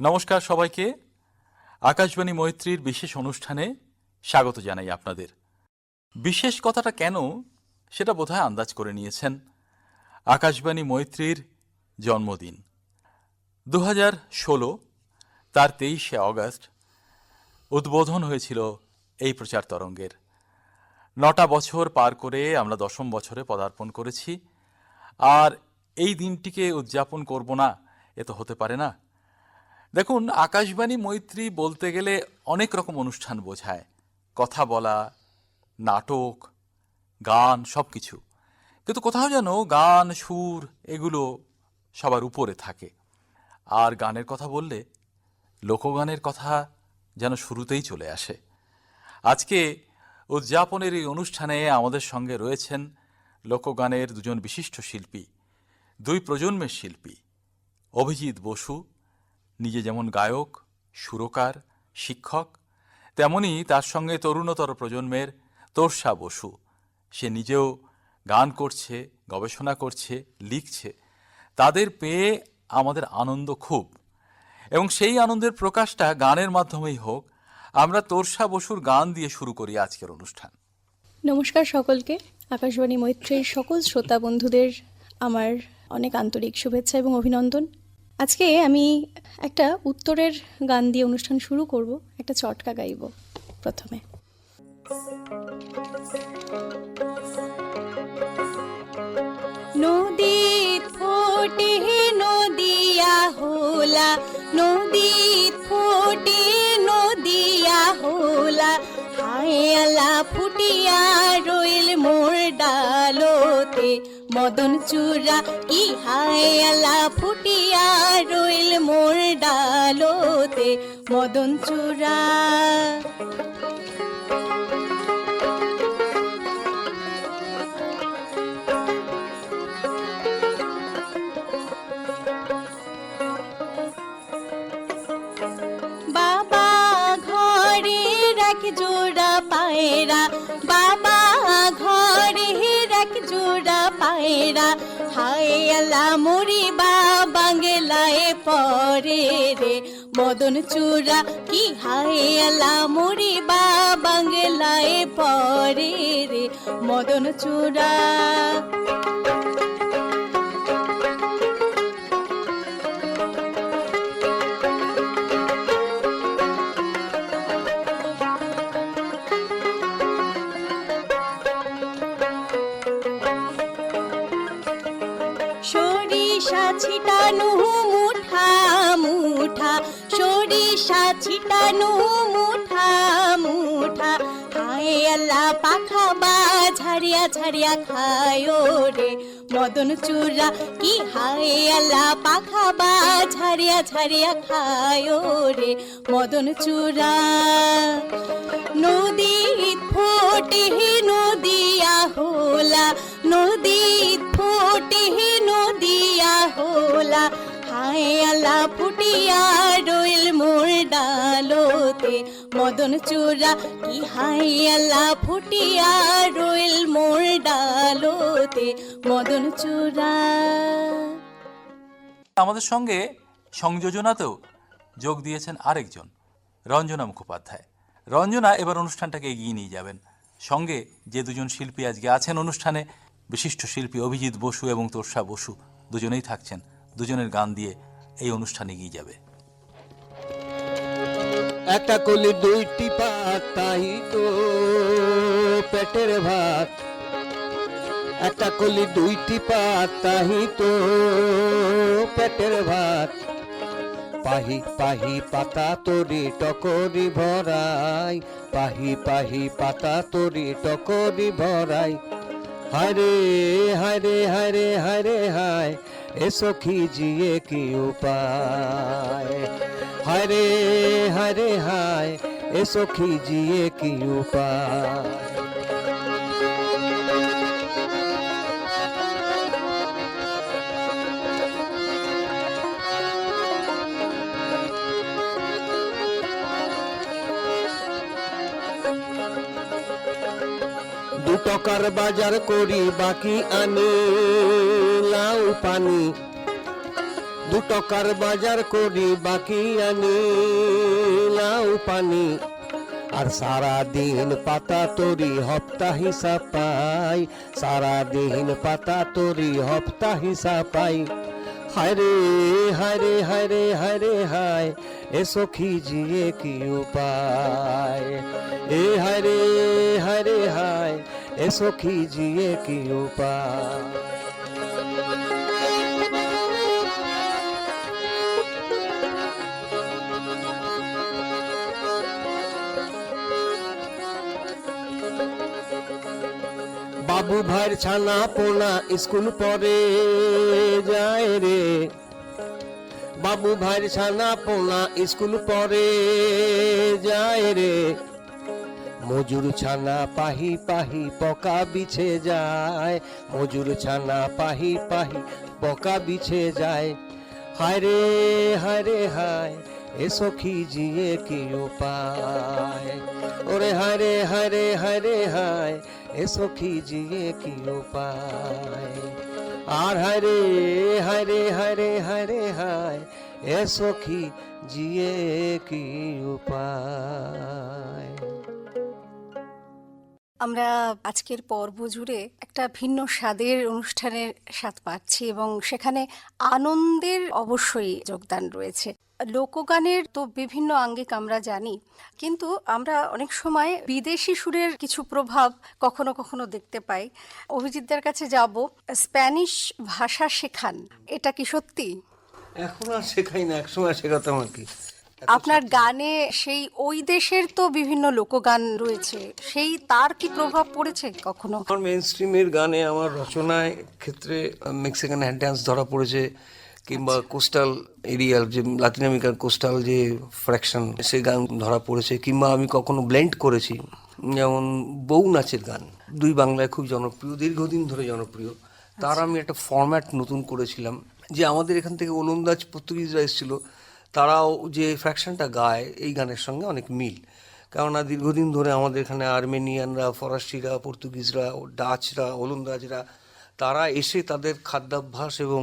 নমস্কার সবাইকে। আকাশবাণী মৈত্রীর বিশেষ অনুষ্ঠানে স্বাগত জানাই আপনাদের। বিশেষ কথাটা কেন সেটা বোধহয় আন্দাজ করে নিয়েছেন আকাশবাণী মৈত্রীর জন্মদিন। দু হাজার ষোলো, তার তেইশে অগস্ট উদ্বোধন হয়েছিল এই প্রচার তরঙ্গের। নটা বছর পার করে আমরা দশম বছরে পদার্পণ করেছি। আর এই দিনটিকে উদযাপন করব না, এ তো হতে পারে না। দেখুন, আকাশবাণী মৈত্রী বলতে গেলে অনেক রকম অনুষ্ঠান বোঝায়। কথা বলা, নাটক, গান সব কিছু কিন্তু কোথাও যেন গান, সুর এগুলো সবার উপরে থাকে। আর গানের কথা বললে লোকগানের কথা যেন শুরুতেই চলে আসে। আজকে উদযাপনের এই অনুষ্ঠানে আমাদের সঙ্গে রয়েছেন লোকগানের দুজন বিশিষ্ট শিল্পী, দুই প্রজন্মের শিল্পী, অভিজিৎ বসু নিজে যেমন গায়ক, সুরকার, শিক্ষক, তেমনি তার সঙ্গে তরুণতর প্রজন্মের তোর্ষা বসু। সে নিজেও গান করছে, গবেষণা করছে, লিখছে। তাদের পেয়ে আমাদের আনন্দ খুব। এবং সেই আনন্দের প্রকাশটা গানের মাধ্যমেই হোক, আমরা তোর্ষা বসুর গান দিয়ে শুরু করি আজকের অনুষ্ঠান। নমস্কার সকলকে। আকাশবাণী মৈত্রীর সকল শ্রোতা বন্ধুদের আমার অনেক আন্তরিক শুভেচ্ছা এবং অভিনন্দন। আজকে আমি একটা উত্তরের গান দিয়ে অনুষ্ঠান শুরু করব, একটা চটকা গাইব প্রথমে। নদীত ফোটে নদিয়া হোলা নদীত ফোটে নদিয়া হোলা হায়ালা ফুটিয়া রইল মোর ডালোতে মদন চূড়া কি হায়ালা ফুটিয়া রইল মোর ডালোতে। মদন চূড়া। বাবা ঘরে রাখ জোড়া পায়রা, বাবা পায়রা হায় আল্লাহ মরি বা বাংলায় পরে রে। মদন চূড়া, কি হায় আল্লাহ মরি বা বাংলায় পরে রে। মদন চূড়া। ছিটানো মুঠা মুঠা, সরিষা ছিটানো মুঠা মুঠা। হায় আল্লাহ, পাখা বা ঝাড়িয়া ঝাড়িয়া খায় রে মদন চূড়া। কি হায় আল্লাহ, পাখা বা ঝাড়িয়া ঝাড়িয়া খায় রে মদন চূড়া। নদী ফোটে নদিয়া হোলা নদী ফোটে আল্লাহ ফুটিয়া রইল মোর ডালোতে। মদন চূড়া কি আল্লাহ ফুটিয়া রইল মোর ডালোতে। মদন চূড়া। আমাদের সঙ্গে সংযোজনাতেও যোগ দিয়েছেন আরেকজন, রঞ্জনা মুখোপাধ্যায়। রঞ্জনা এবার অনুষ্ঠানটাকে এগিয়ে নিয়ে যাবেন। সঙ্গে যে দুজন শিল্পী আজকে আছেন অনুষ্ঠানে, বিশিষ্ট শিল্পী অভিজিৎ বসু এবং তোর্ষা বসু, দুজনেই থাকছেন। দুজনের গান দিয়ে এই অনুষ্ঠান এগিয়ে যাবে। একটা কলি দুইটি পাত তাই তো পেটের ভাত। একটা কলি দুইটি পাত তাহি তো পেটের ভাত। পাহি পাহি পাতা তরি টকরি ভরাই, পাহি পাহি পাতা তরি টকরি ভরাই। হায়রে হায়রে হায়রে হায়রে হায় এসো খিজিয়ে কি উপায় হায়রে হায়রে হায় এসো খিজিয়ে কি উপায় টাকার বাজার করি, বাকি আনি লাউ পানি। দু টাকার বাজার করি, বাকি আনি লাউ পানি। আর সারা দিন পাতা তরি, হপ্তা হিসাব পাই। সারা দিন পাতা তরি, হপ্তা হিসাব পাই। হায়রে হায়রে হায়রে হায়রে হায় এ সখী জিয়ে কি উপায়? এ হায়রে হায়রে হায় এ সখী জিয়ে কি উপায়? বাবু ভাইয়ের ছানা পোনা স্কুল পরে যায় রে। বাবু ভাইয়ের ছানা পোনা স্কুল পরে যায় রে। মজুর ছানা পাহি পাহি পকা বিছে যায়। মজুর ছানা পাহি পাহি পকা বিছে যায়। হায় রে হায় রে, হায় এ সখী জিয়ে কি উপায় ওরে হায় রে হায় রে হায় রে, হায় এ সখী জিয়ে কি উপায় আর হায় রে হায় রে হায় রে হায় রে, হায় এ সখী জিয়ে কি উপায় আমরা আজকের পর্ব জুড়ে একটা ভিন্ন স্বাদের অনুষ্ঠানের স্বাদ পাচ্ছি এবং সেখানে আনন্দের অবশ্যই যোগদান রয়েছে। লোকগানের তো বিভিন্ন আঙ্গিক আমরা জানি, কিন্তু আমরা অনেক সময় বিদেশি সুরের কিছু প্রভাব কখনো কখনো দেখতে পাই। অভিজিৎদের কাছে যাব, স্প্যানিশ ভাষা শেখান, এটা কি সত্যি? এখন আর শেখাই না, একসময় শেখাতাম আর কি। আপনার গানে সেই ওই দেশের তো বিভিন্ন লোকগান রয়েছে সেই তার কি প্রভাব পড়েছে কখনো? আমার মেন স্ট্রিমের গানে আমার রচনায় ক্ষেত্রে মেক্সিকান হ্যান্ড ড্যান্স ধরা পড়েছে কিংবা কোস্টাল এরিয়ার যে লাতিন আমেরিকার কোস্টাল যে ফ্র্যাকশন সে গান ধরা পড়েছে কিংবা আমি কখনো ব্লেন্ড করেছি। যেমন বউ নাচের গান দুই বাংলায় খুব জনপ্রিয় দীর্ঘদিন ধরে জনপ্রিয়। তার আমি একটা ফর্ম্যাট নতুন করেছিলাম যে আমাদের এখান থেকে ওলন্দাজ পর্তুগিজরা এসেছিল তারাও যে ফ্র্যাকশনটা গায়, এই গানের সঙ্গে অনেক মিল। কেননা দীর্ঘদিন ধরে আমাদের এখানে আর্মেনিয়ানরা, ফরাসিরা, পর্তুগিজরা, ডাচরা, ওলন্দাজরা, তারা এসে তাদের খাদ্যাভ্যাস এবং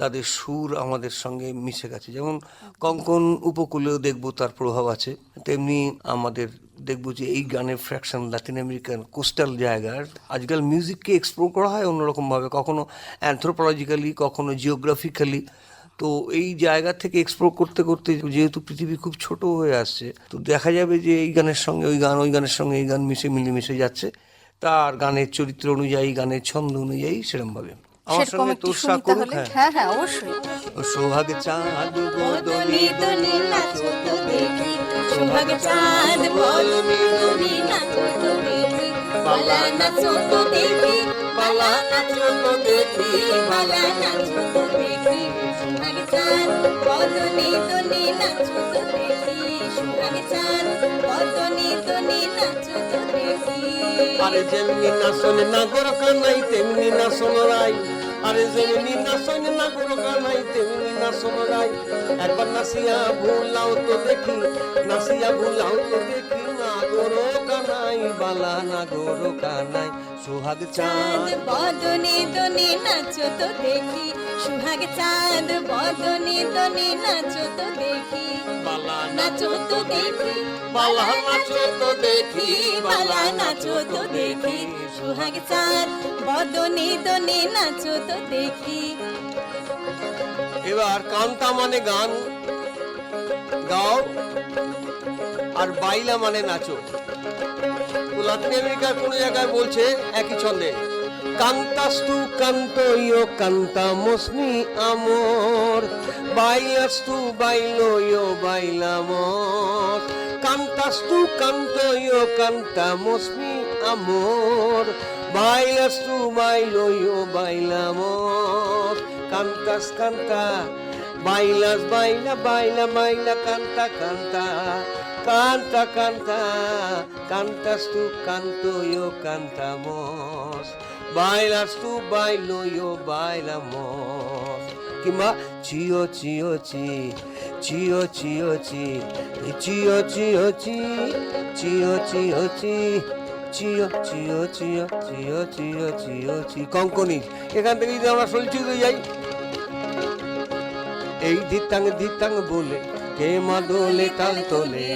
তাদের সুর আমাদের সঙ্গে মিশে গেছে। যেমন কঙ্কন উপকূলেও দেখব তার প্রভাব আছে। তেমনি আমাদের দেখব যে এই গানের ফ্র্যাকশন লাতিন আমেরিকান কোস্টাল জায়গার, আজকাল মিউজিককে এক্সপ্লোর করা হয় অন্যরকমভাবে। কখনো অ্যান্থ্রোপোলজিক্যালি কখনো জিওগ্রাফিক্যালি তো এই জায়গা থেকে এক্সপ্লোর করতে করতে যেহেতু পৃথিবী খুব ছোট হয়ে আসছে তো দেখা যাবে যে এই গানের সঙ্গে ওই গান ওই গানের সঙ্গে এই গান মিশে মিলেমিশে যাচ্ছে। তার গানের চরিত্র অনুযায়ী গানের ছন্দ অনুযায়ী সেরকম ভাবে আমার সঙ্গে করুক হ্যাঁ। হ্যাঁ হ্যাঁ অবশ্যই। সোহাগ চাঁদ বদনি দোলে নাচো তো দেখি। সোহাগ চাঁদ বদনি দোলে নাচো তো দেখি। বালা নাচো তো দেখি বালা নাচো তো দেখি বালা নাচো তো দেখি। চাঁদ বদনি দোলে নাচো তো দেখি চাঁদ বদনি দোলে নাচো তো আরে যেমনি নাচন নাগর কানাই তেমনি নাচন রাই। আরে যেমনি নাচন নাগর কানাই তেমনি নাচন রাই। একবার নাসিয়া ভুলাও তো দেখি নাসিয়া ভুলাও তো দেখি। নাগর কানাই বালা নাগর কানাই। সোহাগ চাঁদ বদনে দনে নাচো তো দেখি। সুহাগ চাঁদ বদনে দনে নাচো তো দেখি। বালা নাচো তো দেখি, বালা নাচো তো দেখি, বালা নাচো তো দেখি। সুহাগ চাঁদ বদনে দনে নাচো তো দেখি। এবার কান্তা মানে গান গাও। আর বাইলা মানে নাচো। তো লাতিন আমেরিকার কোন জায়গায় বলছে একই ছন্দে কান্তাস তু কান্ত ইয়ো কান্তা মসনি আমর বাইলাস তু বাইলো ইয়ো বাইলামস কান্তাস তু কান্ত ইয়ো কান্তা মসনি আমর বাইলাস তু বাইলো ইয়ো বাইলামস cantas canta bailas baila baila baila canta canta canta canta cantas tú canto yo cantamos bailas tú bailo yo bailamos কিংবা চিও চিও চি চিও চিও চি চিও চিও চি চিও চিও চি চিও চিও চিও চিও চিও চিও চি, কঙ্কনি। এখান থেকে যদি আমরা সলচিতে যাই, এই ধিতাং ধিতাং বলে কে মা দোলে তাল তোলে?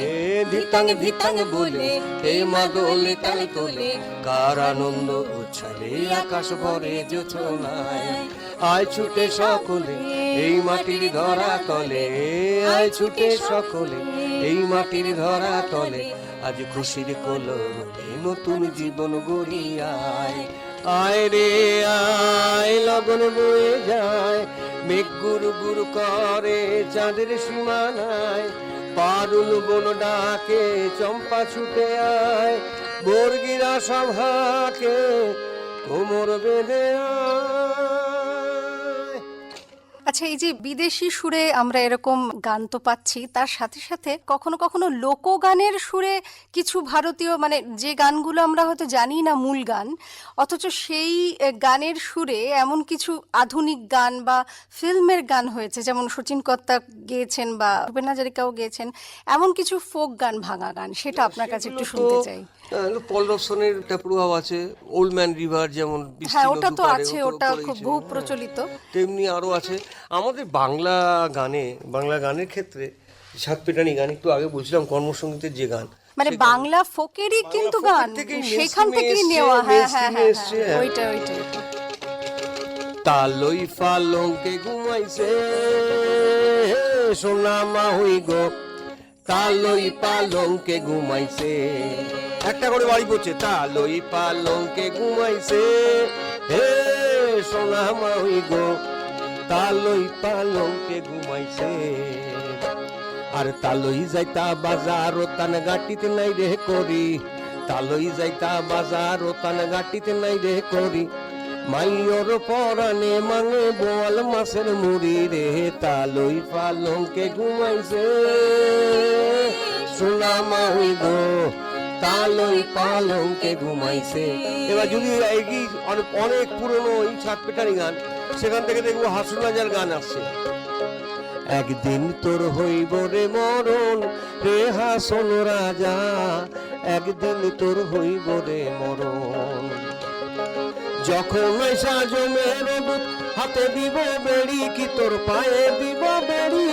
ধিতাং ধিতাং বলে। কে মা দোলে তাল তোলে? কার আনন্দ উচ্ছলে আকাশ ভরে জোছনায়। আয় ছুটে সকলে, এই মাটির ধরা তলে। আয় ছুটে সকলে, এই মাটির ধরা তলে। আজ খুশির কলরবে নতুন জীবন গড়িয়ায়। আয় রে আয়, লগন বয়ে যায়। মেঘ গুরু গুরু করে চাঁদের সীমানায়। পারুল বন ডাকে, চম্পা ছুটে আয়। বর্গিরা সভাকে কোমর বেঁধে আয়। আচ্ছা এই যে বিদেশি সুরে আমরা এরকম গান তো পাচ্ছি তার সাথে সাথে কখনো কখনো লোকগানের সুরে কিছু ভারতীয় মানে যে গানগুলো আমরা হয়তো জানি না মূল গান অথচ সেই গানের সুরে এমন কিছু আধুনিক গান বা ফিল্মের গান হয়েছে যেমন সচিন কর্তা গেয়েছেন বা ভূপেন হাজারিকাও গেয়েছেন এমন কিছু ফোক গান ভাঙা গান সেটা আপনার কাছে একটু শুনতে চাই। পল রবসনের একটা প্রভাব আছে ওল্ড ম্যান রিভার যেমন হ্যাঁ ওটা তো আছে ওটা খুব বহু হ্যাঁ। প্রচলিত তেমনি আরও আছে আমাদের বাংলা গানে বাংলা গানের ক্ষেত্রে সাত পেটানি গান একটু আগে বলছিলাম কর্মসঙ্গীতের যে গান মানে বাংলা ফোকেরই কিন্তু গান সেখান থেকেই নেওয়া হ্যাঁ হ্যাঁ হ্যাঁ হ্যাঁ, হ্যাঁ। ওইটা ওইটা তালই পালঙ্কে ঘুমাইছে সোনা মা হই গো তালই পালঙ্কে ঘুমাইছে একটা করে বাড়ি পড়ছে। তালই পালঙ্কে ঘুমাইছে। হে সোনা মা হই গো তালই পালঙ্কে ঘুমাইছে। আর তালই যাইতা বাজার ও তান গাটিতে নাই রে করি। তালই যাইতা বাজার ও তান গাটিতে নাই রে করি। মাইয়র পরানে মাঙে বল মাছের মুড়ি রে তালই পালঙ্কে ঘুমাইছে। সোনা মাই গো পালঙ্কে ঘুমাইছে। এবার যদি এই অনেক অনেক পুরনো ওই ছাদ পেটারি গান সেখান থেকে দেখব হাসুন রাজার গান আসছে। একদিন তোর হইব রে মরণ রে হাসন রাজা একদিন তোর হইব রে মরণ। যখন দুধ হাতে দিব বেড়ি কি তোর পায়ে দিব বেড়ি?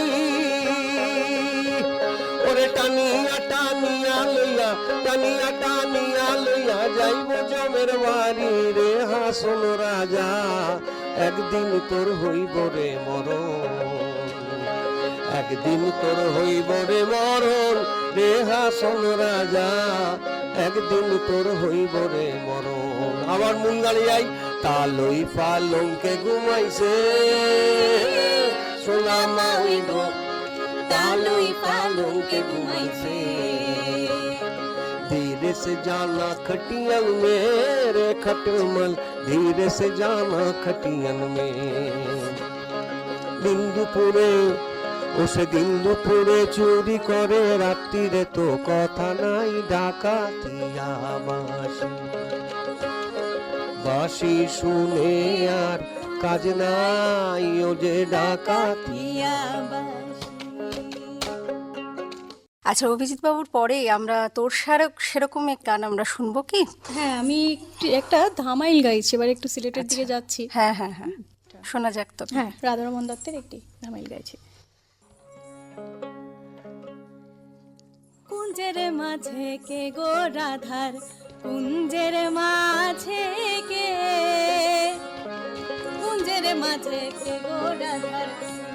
ওরে টানিয়া টানিয়া লইয়া, টানিয়া টানিয়া লইয়া যাইব জমের বাড়ি রে হাসন রাজা, একদিন তোর হইব রে মরণ। একদিন তোর হইব রে মরণ রে হাসন রাজা, একদিন তোর হইব রে মরণ। আবার মুঙ্গালি যাই তালই পালঙ্কে ঘুমাইছে। সোনা মাই গো তালই পালঙ্কে ঘুমাইছে। धीरे से जाना खटियन में रे खटमल धीरे से जाना खटियन में বিন্দুপুরে ও সে বিন্দুপুরে চুরি করে রাত্রিরে তো কথা নাই ডাকাতিয়া বাসি বাসি শুনে আর কাজ নাই ও যে ডাকাতিয়া আচ্ছা অভিজিৎ বাবুর পরে আমরা তোর সারক সেরকম এক গান আমরা শুনব কি? হ্যাঁ আমি একটি- একটা ধামাইল গাইছি এবার একটু সিলেটের দিকে যাচ্ছি। হ্যাঁ হ্যাঁ হ্যাঁ। শোনা যাক তো হ্যাঁ রাধারমন দত্তের একটি ধামাইল গাইছি। কুঞ্জের মাঝে কে গো রাধার? কুঞ্জের মাঝে কে? কুঞ্জের মাঝে কে গো রাধার?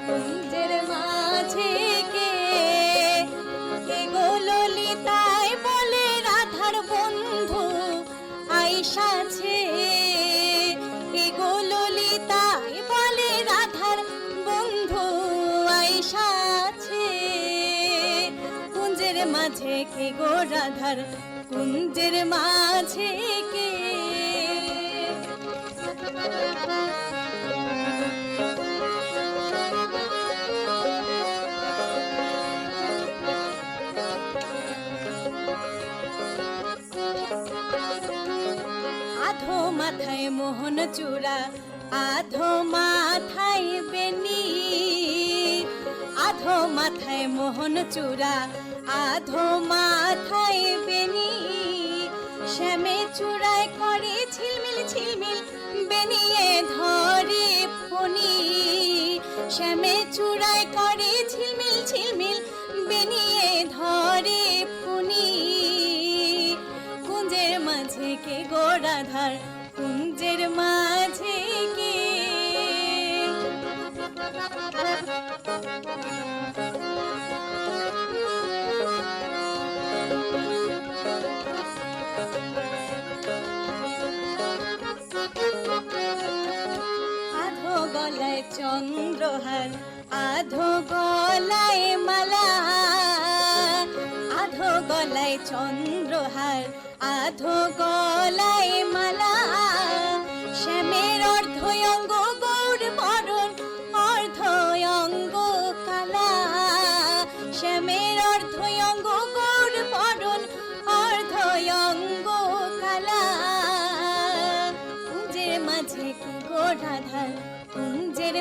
কুঞ্জের মাঝে কে? কে গো ললিতায় বলে রাধার বন্ধু? আইসাছে কে গো ললিতায় বলে রাধার বন্ধু? আইসাছে কুঞ্জের মাঝে কে গো রাধার? কুঞ্জের মাঝে কে? চূড়া, আধো মাথায় বেনি, আধো মাথায় মোহন চূড়া, আধো মাথায় বেনি। শ্যামে চূড়ায় করে ঝিলমিল ঝিলমিল বেনিয়ে ধরে ফণি। শ্যামে চূড়ায় করে ঝিলমিল ঝিলমিল বেনিয়ে ধরে ফুনি কুঞ্জের মাঝে কে গোড়াধার মাঝে আধো গলায় চন্দ্রহার আধো গলায় মালা আধো গলায় চন্দ্রহার আধো গলায় মালা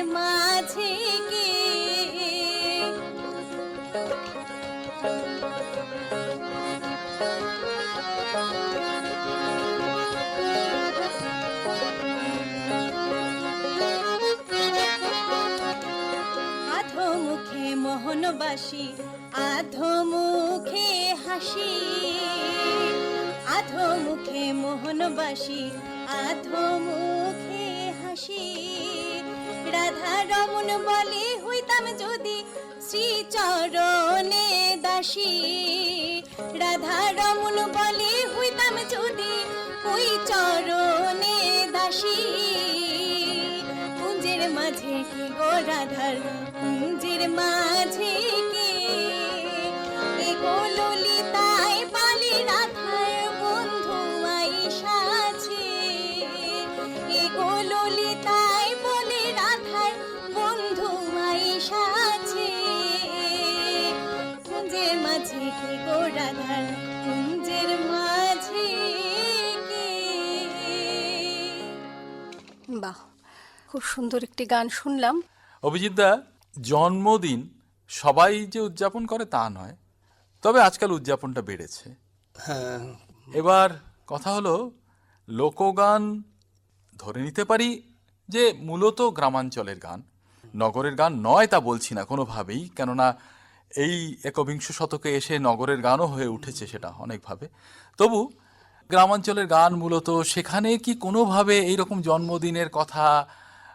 মাঝে কি মুখে মোহনবাসী আধো মুখে হাসি আধো মুখে মোহনবাসী আধো মুখে হাসি। রাধা রমন বলে হইতাম যদি শ্রীচরণে দাসী। রাধা রমন বলে হইতাম যদি ওই চরণে দাসী। কুঞ্জের মাঝে রাধা গোরাধার খুব সুন্দর একটি গান শুনলাম। অভিজিৎদা জন্মদিন সবাই যে উদযাপন করে তা নয় তবে আজকাল উদযাপনটা বেড়েছে। হ্যাঁ। এবার কথা হলো লোকগান ধরে নিতে পারি যে মূলত গ্রামাঞ্চলের গান। নগরের গান নয় তা বলছি না কোনোভাবেই কেননা এই একবিংশ শতকে এসে নগরের গানও হয়ে উঠেছে সেটা অনেকভাবে। তবু গ্রামাঞ্চলের গান মূলত সেখানে কি কোনোভাবে এইরকম জন্মদিনের কথা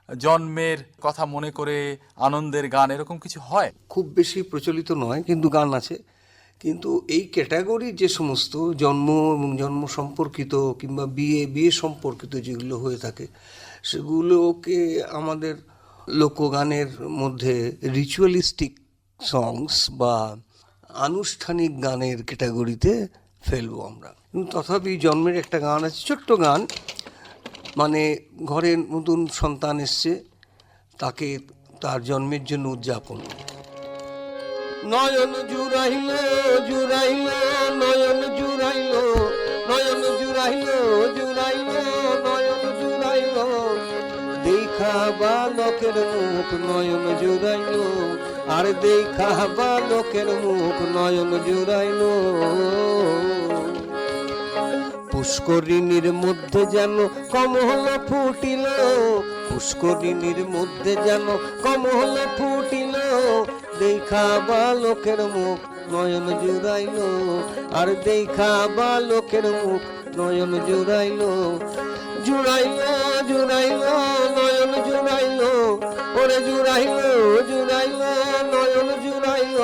জন্মের কথা মনে করে আনন্দের গান, এরকম কিছু হয়? খুব বেশি প্রচলিত নয়, কিন্তু গান আছে। কিন্তু এই ক্যাটাগরির যে সমস্ত জন্ম এবং জন্ম সম্পর্কিত কিংবা বিয়ে বিয়ে সম্পর্কিত যেগুলো হয়ে থাকে, সেগুলোকে আমাদের লোকগানের মধ্যে রিচুয়ালিস্টিক সংস বা আনুষ্ঠানিক গানের ক্যাটাগরিতে ফেলব আমরা। কিন্তু তথাপি জন্মের একটা গান আছে, ছোট্ট গান মানে ঘরে নতুন সন্তান এসছে, তাকে তার জন্মের জন্য উদযাপন। নয়ন জুড়াইল জুড়াইল, নয়ন জুড়াইল নয়ন জুড়াইল জুড়াইল, নয়ন জুড়াইল। দেখা বালকের মুখ, নয়ন জুড়াইল, আর দেখা বালকের মুখ, নয়ন জুড়াইল। পুষ্করিণীর মধ্যে যেন কমল ফুটিল, পুষ্করিণীর মধ্যে যেন কমল ফুটিল। দেখা বা লোকের মুখ নয়ন জুড়াইল, আর দেখা বা লোকের মুখ নয়ন জুড়াইল। জুড়াইল জুড়াইল, নয়ন জুড়াইল, ওরে জুড়াইল জুড়াইল, নয়ন জুড়াইল।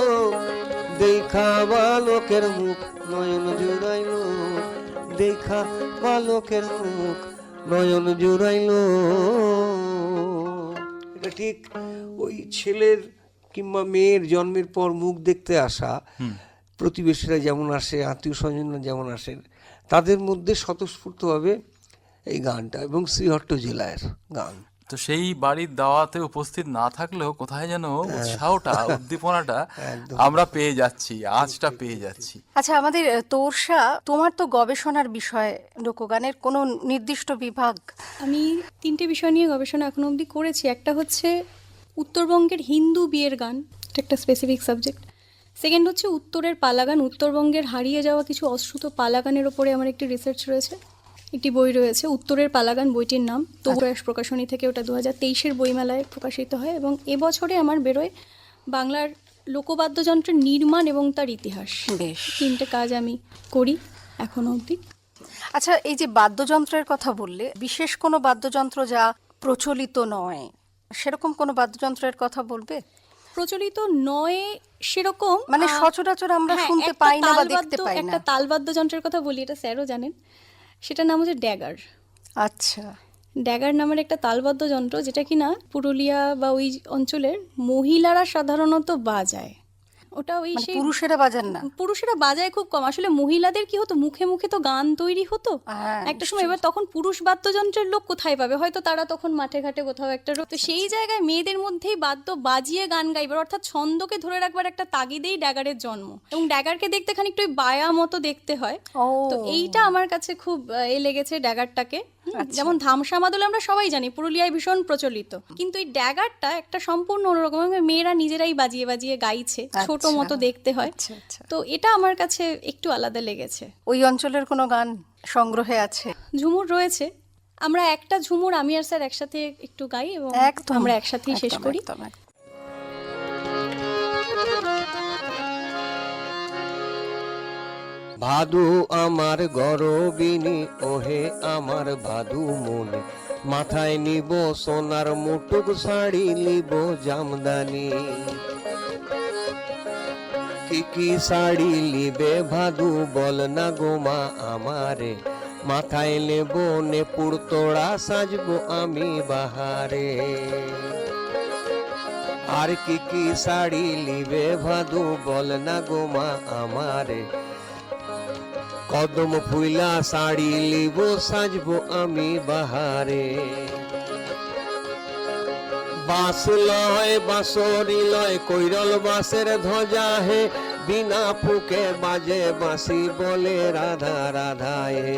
দেখা বা লোকের মুখ নয়ন জুড়াইল। দেখা বালকের মুখ নয়ন জুড়াইল। এটা ঠিক ওই ছেলের কিংবা মেয়ের জন্মের পর মুখ দেখতে আসা প্রতিবেশীরা যেমন আসে আত্মীয় স্বজনরা যেমন আসেন তাদের মধ্যে স্বতঃস্ফূর্তভাবে এই গানটা এবং শ্রীহট্ট জেলার গান। তো সেই বাড়ির দাওয়াতে উপস্থিত না থাকলেও কোথায় যেন উৎসাহটা উদ্দীপনাটা আমরা পেয়ে যাচ্ছি আজটা পেয়ে যাচ্ছি। আচ্ছা আমাদের তোরসা তোমার তো গবেষণার বিষয় লোকগানের কোনো নির্দিষ্ট বিভাগ? আমি তিনটে বিষয় নিয়ে গবেষণা এখনও অবধি করেছি। একটা হচ্ছে উত্তরবঙ্গের হিন্দু বিয়ের গান এটা একটা স্পেসিফিক সাবজেক্ট সেকেন্ড হচ্ছে উত্তরের পালাগান উত্তরবঙ্গের হারিয়ে যাওয়া কিছু অশ্রুত পালাগানের ওপরে আমার একটি রিসার্চ রয়েছে। একটি বই রয়েছে উত্তরের পালাগান বইটির নাম। তবুরাস প্রকাশনী থেকে ওটা দু হাজার তেইশের বইমেলায় প্রকাশিত হয় এবং এবছরে আমার বেরোয় বাংলার লোকবাদ্যযন্ত্রের নির্মাণ এবং তার ইতিহাস। বেশ। তিনটে কাজ আমি করি এখনও অবধি। আচ্ছা এই যে বাদ্যযন্ত্রের কথা বললে বিশেষ কোনো বাদ্যযন্ত্র যা প্রচলিত নয় সেরকম কোনো বাদ্যযন্ত্রের কথা বলবে? প্রচলিত নয় সেরকম মানে সচরাচর আমরা হ্যাঁ, শুনতে পাই না বা দেখতে পাই না। একটা তালবাদ্যযন্ত্রের কথা বলি এটা স্যারও জানেন। সেটার নাম হচ্ছে ড্যাগার। আচ্ছা। ড্যাগার নামের একটা তালবদ্ধ যন্ত্র যেটা কিনা পুরুলিয়া বা ওই অঞ্চলের মহিলারা সাধারণত বাজায়। ওটা ওই মানে সেই পুরুষেরা বাজান না। পুরুষেরা বাজায় খুব কম। আসলে মহিলাদের কি হতো? মুখে মুখে তো গান তৈরি হতো। হ্যাঁ, একটা সময় এবার তখন পুরুষ বাদ্যযন্ত্রের লোক কোথায় পাবে? হয়তো তারা তখন মাঠে ঘাটে কোথাও একটা তো সেই জায়গায় মেয়েদের মধ্যেই বাদ্য বাজিয়ে গান গাইবার অর্থাৎ ছন্দকে ধরে রাখবার একটা তাগিদেই ড্যাগারের জন্ম। এবং ড্যাগারকে দেখতে খানিকটা ওই বায়া মতো দেখতে হয়। তো এইটা আমার কাছে খুব এ লেগেছে ড্যাগারটাকে। যেমন ধামসা মাদল আমরা সবাই জানি পুরুলিয়ায় ভীষণ প্রচলিত। কিন্তু এই ড্যাগারটা একটা সম্পূর্ণ অন্যরকম। মেয়েরা নিজেরাই বাজিয়ে বাজিয়ে গাইছে। ছোট আচ্ছা। মতো দেখতে হয়। আচ্ছা আচ্ছা। তো এটা আমার কাছে একটু আলাদা লেগেছে। ওই অঞ্চলের কোনো গান সংগ্রহে আছে? ঝুমুর রয়েছে। আমরা একটা ঝুমুর আমি আর স্যার একসাথে একটু গাই এবং আমরা একসাথেই শেষ করি। ভাদু আমার গরবিনী ওহে আমার ভাদু মনে। মাথায় নিব সোনার মুটুক শাড়ি নিব জামদানি। কি কি শাড়ি লিবে ভাদু বল না গোমা আমারে। মাথায় নেব নেপুর তোড়া সাজবো আমি বাহারে। আর কি কি শাড়ি লিবে ভাদু বল না গোমা আমারে। কদম ফুইলা শাড়ি লিব সাজবো আমি বাহারে। বাস লয়, বাঁশরি লয়, কৈরল বাসের ধ্বজা হে। বিনা ফুকে বাজে বাঁশি বলে রাধা রাধা হে।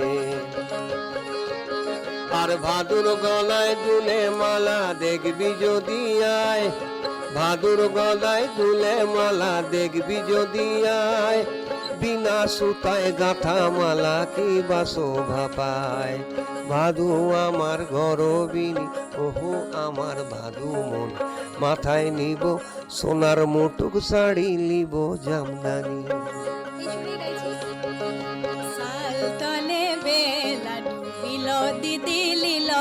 আর ভাদুর গলায় দুলে মালা দেখবি যদি আয়। ভাদুর গলায় দুলে মালা দেখবি যদি আয়। বিনা সুতায় গাঁথা মালা কি বা শোভা পায়। ভাদু আমার গরবিনী, ওহো আমার ভাদু মন। মাথায় নিব সোনার মুটুক, শাড়ি নিব জামদানি। তলে দিদি লিল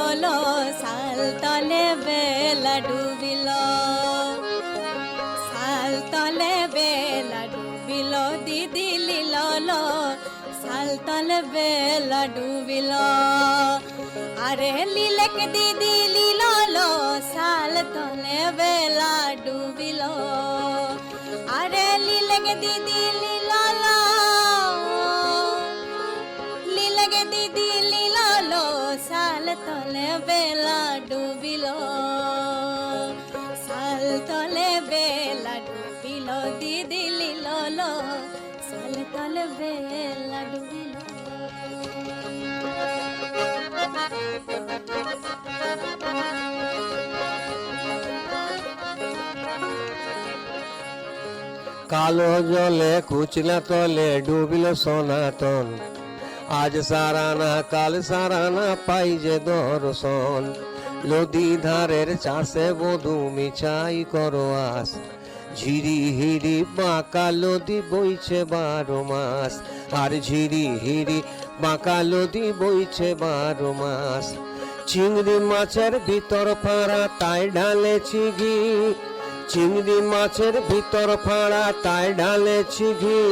সাল তলে বেলা ডুবিল তলে বেলা ডুবিল আরে লিলেক দিদি লিল সাল তলে বেলা ডুবিল আরে লিলেক দিদি লিল লীলগে দিদি লীলালো সাল তলে বেলা ডুবিল সাল তলে বেলা ডুবিল দিদি লীলালো কালো জলে কুচলা তলে ডুবিল সনাতন আজ সারানা কাল সারানা পাই যে দর্শন নদী ধারের চাষে বধু মিছাই করো আস ঝিরি হিরি বাঁকা নদী বইছে বারো মাস। আর ঝিরি হিরি বাঁকা নদী বইছে বারো মাস। চিংড়ি মাছের ভিতর ফাঁড়া, তাই ঢালেছি ঘি চিংড়ি মাছের ভিতর ফাঁড়া, তাই ঢালেছি ঘি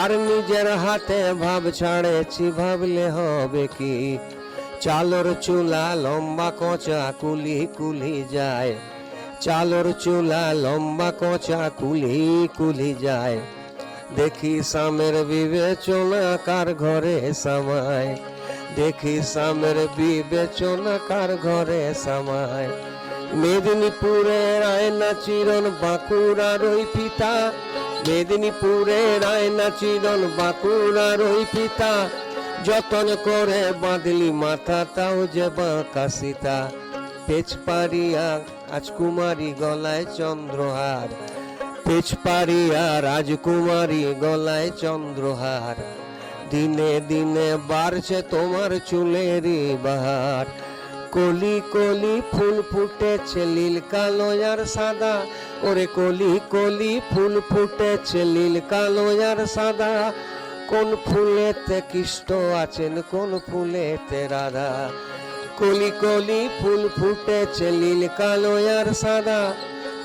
আর নিজের হাতে ভাব ছাড়েছি, ভাবলে হবে কি? চালর চুলা লম্বা কচা কুলি কুলি যায়। চালর চুলা লম্বা কচা কুলি কুলি যায়। দেখি সামের বিবেচনা কার ঘরে সামায়। দেখি সামের বিবেচনা কার ঘরে সামায়। মেদিনীপুরের আয়না চিরন বাঁকুড়ার ওই পিতা। মেদিনীপুরের আয়না চিরন বাঁকুড়ার ওই পিতা। যতন করে বাঁধলি মাথা তাও যে বাঁকা সীতা। পেচ পারিয়া রাজকুমারী গলায় চন্দ্রহার। পারিয়া রাজকুমারী গলায় চন্দ্রহার। দিনে দিনে বাড়ছে তোমার চুলেরই বাহার। কলি কলি ফুল ফুটেছে লীল কালো আর সাদা। ওরে কলি কলি ফুল ফুটেছে লীল কালো আর সাদা। কোন ফুলেতে কৃষ্ণ আছেন, কোন ফুলেতে রাধা। কলি কলি ফুল ফুটেছে লীল কালো আর সাদা।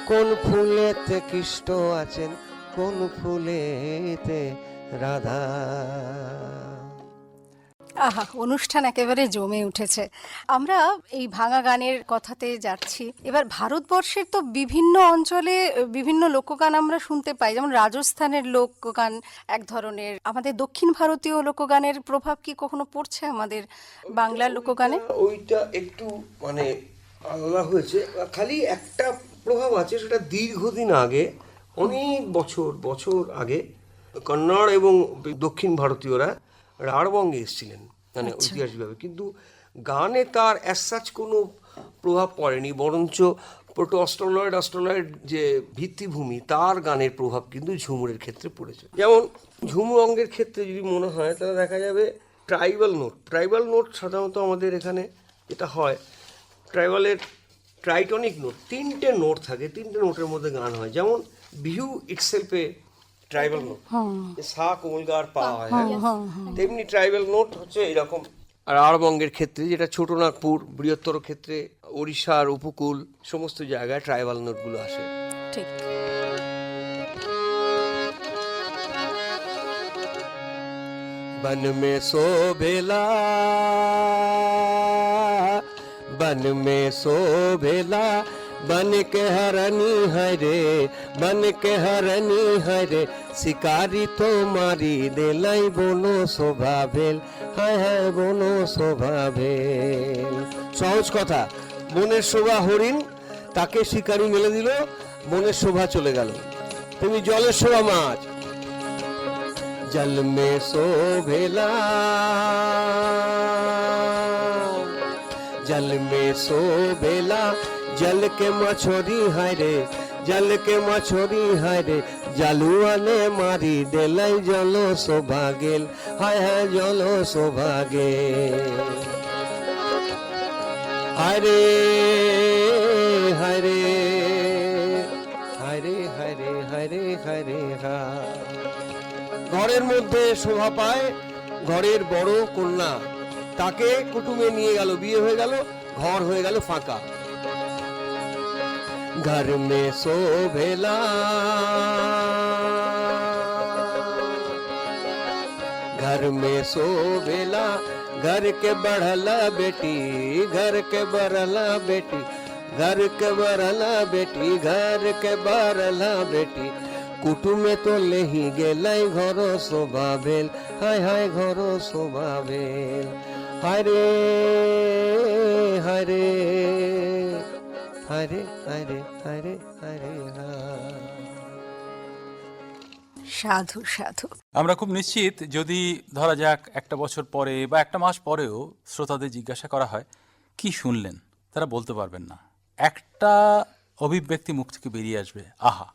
কোন ফুলেতে কৃষ্ণ আছেন, কোন ফুলেতে রাধা? আহা, অনুষ্ঠান একেবারে জমে উঠেছে। আমরা এই ভাঙা গানের কথাতে যাচ্ছি। এবার ভারতবর্ষের তো বিভিন্ন অঞ্চলে, বিভিন্ন লোকগান আমরা শুনতে পাই। যেমন রাজস্থানের লোকগান এক ধরনের, আমাদের দক্ষিণ ভারতীয় লোকগানের প্রভাব কি কখনো পড়ছে আমাদের বাংলার লোকগানে? ওইটা একটু মানে আলাদা হয়েছে। খালি একটা প্রভাব আছে, সেটা দীর্ঘদিন আগে, অনেক বছর বছর আগে, কন্নড় এবং দক্ষিণ ভারতীয়রা রাঢ়বঙ্গে এসেছিলেন মানে ঐতিহাসিকভাবে। কিন্তু গানে তার অ্যাসাচ কোনো প্রভাব পড়েনি বরঞ্চ প্রোটো অস্ট্রোলয়েড অস্ট্রোলয়েড যে ভিত্তিভূমি তার গানের প্রভাব কিন্তু ঝুমুরের ক্ষেত্রে পড়েছে। যেমন ঝুমুর অঙ্গের ক্ষেত্রে যদি মনে হয় তাহলে দেখা যাবে ট্রাইবাল নোট। ট্রাইবাল নোট সাধারণত আমাদের এখানে যেটা হয় ট্রাইবালের ট্রাইটনিক নোট তিনটে নোট থাকে তিনটে নোটের মধ্যে গান হয়। যেমন বিহু ইটসেলফে ট্রাইবাল নোট সা কোলগার পা হ্যাঁ তেমনি ট্রাইবাল নোট হচ্ছে এরকম আর আড়বঙ্গের ক্ষেত্রে যেটা ছোটনাগপুর বৃহত্তর ক্ষেত্রে ওড়িশার উপকূল সমস্ত জায়গায় ট্রাইবাল নোটগুলো আসে ঠিক বন মে শোভেলা বন মে শোভেলা बन के हरनी हरे बन के हरनी हरे শিকারি তো মারি দেলাই বনো শোভা ভেল হায় হায় বনো শোভা ভেল সহজ কথা বনের শোভা হরিণ তাকে শিকারি মেলে দিল বনের শোভা চলে গেল তুমি জলের শোভা মাছ जल में शोभेला जल में शोभेला জলকে মাছরি হায়রে জলকে মাছরি হায়রে জালুয়ানে মারি দেলাই জল শোভা গেল হায় হায় জল শোভা গেল হায়রে হায়রে হায়রে হায়রে হায়রে হায়রে হা ঘরের মধ্যে শোভা পায় ঘরের বড় কন্যা। তাকে কুটুমে নিয়ে গেল, বিয়ে হয়ে গেল, ঘর হয়ে গেল ফাঁকা। घर में शोभेला घर में शोभेला घर के बढ़ला बेटी घर के बढ़ला बेटी घर के बढ़ला बेटी घर के बढ़ला बेटी কুটুমে তো লেহি গেলাই ঘর শোভা ভেল হায় হায় ঘর শোভা ভেল হরে হরে হরে হরে হরে হরে হা। সাধু সাধু। আমরা খুব নিশ্চিত যদি ধরা যাক একটা বছর পরে বা একটা মাস পরেও শ্রোতাদের জিজ্ঞাসা করা হয় কি শুনলেন? তারা বলতে পারবেন না। একটা অভিব্যক্তি মুখ থেকে বেরিয়ে আসবে আহা।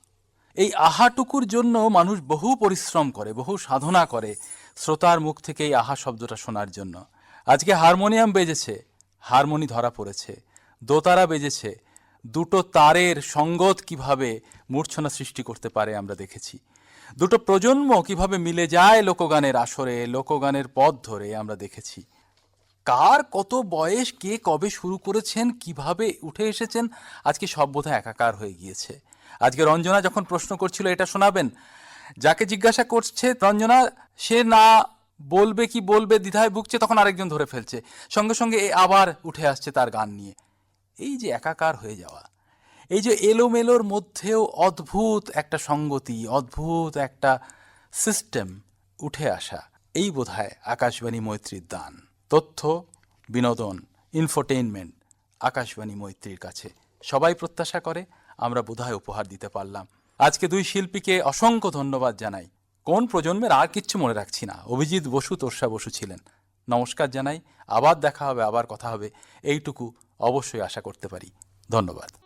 এই আহাটুকুর জন্য মানুষ বহু পরিশ্রম করে বহু সাধনা করে শ্রোতার মুখ থেকে এই আহা শব্দটা শোনার জন্য। আজকে হারমোনিয়াম বেজেছে হারমোনি ধরা পড়েছে দোতারা বেজেছে দুটো তারের সঙ্গত কীভাবে মূর্ছনা সৃষ্টি করতে পারে আমরা দেখেছি। দুটো প্রজন্ম কীভাবে মিলে যায় লোকগানের আসরে, লোকগানের পথ ধরে আমরা দেখেছি। কার কত বয়স, কে কবে শুরু করেছেন, কীভাবে উঠে এসেছেন, আজকে বোধহয় একাকার হয়ে গিয়েছে। আজকে রঞ্জনা যখন প্রশ্ন করছিল, এটা শোনাবেন? যাকে জিজ্ঞাসা করছে, রঞ্জনা, সে না বলবে কি বলবে, দ্বিধায় ভুগছে? তখন আরেকজন ধরে ফেলছে। সঙ্গে সঙ্গে আবার উঠে আসছে তার গান নিয়ে। এই যে একাকার হয়ে যাওয়া, এই যে এলোমেলোর মধ্যেও অদ্ভুত একটা সঙ্গতি, অদ্ভুত একটা সিস্টেম উঠে আসা, এই বোধহয় আকাশবাণী মৈত্রীর দান। তথ্য, বিনোদন ইনফোটেইনমেন্ট আকাশবাণী মৈত্রীর কাছে। সবাই প্রত্যাশা করে, আমরা বোধহয় উপহার দিতে পারলাম। আজকে দুই শিল্পীকে অসংখ্য ধন্যবাদ জানাই। কোন প্রজন্মের আর কিচ্ছু মনে রাখছি না। অভিজিৎ বসু, তোর্ষা বসু ছিলেন। নমস্কার জানাই। আবার দেখা হবে, আবার কথা হবে। এইটুকু অবশ্যই আশা করতে পারি। ধন্যবাদ।